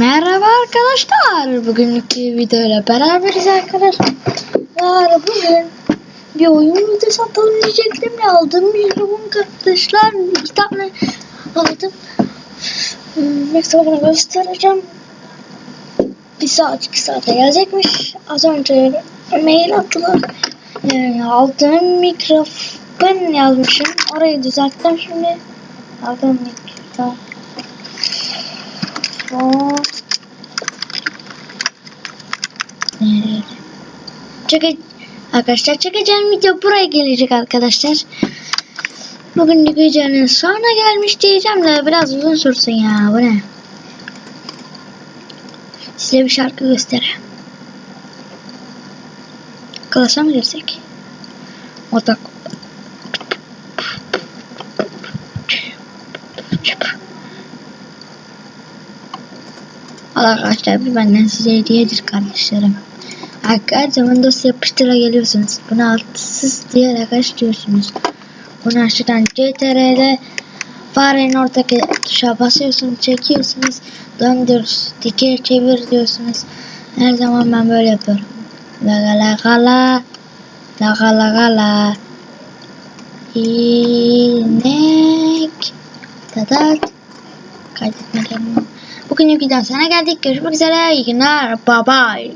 Merhaba arkadaşlar. Bugünkü videoyla beraberiz arkadaşlar. Bugün bir oyun videosu atalım diyecektim ya. Aldığım mikrofon arkadaşlar. iki tane aldım. Mikrofonu göstereceğim. Bir saat iki saate gelecekmiş. Az önce mail attılar. Yani aldığım mikrofon yazmışım. Orayı düzelttim şimdi. Aldığım mikrofon. Evet. Çeke arkadaşlar çekeceğim video buraya gelecek arkadaşlar. Bugün videonun sonra gelmiş diyeceğim de biraz uzun sürsün ya bu ne? Size bir şarkı göstereyim. Klasa mı girsek? Otak. Al arkadaşlar bir benden size hediyedir kardeşlerim. Zaman dosya yapıştıra geliyorsunuz. Bunu altsız diye arkadaş diyorsunuz. Bunu aşağıdan CTRL farenin ortadaki tuşa basıyorsunuz, çekiyorsunuz, döndür, dikey çevir diyorsunuz. Her zaman ben böyle yapıyorum. La la la la la la la la la İnek Tadat Kaydetmedim. Bugün videodan sana geldik. Görüşmek üzere. İyi günler. Bye bye.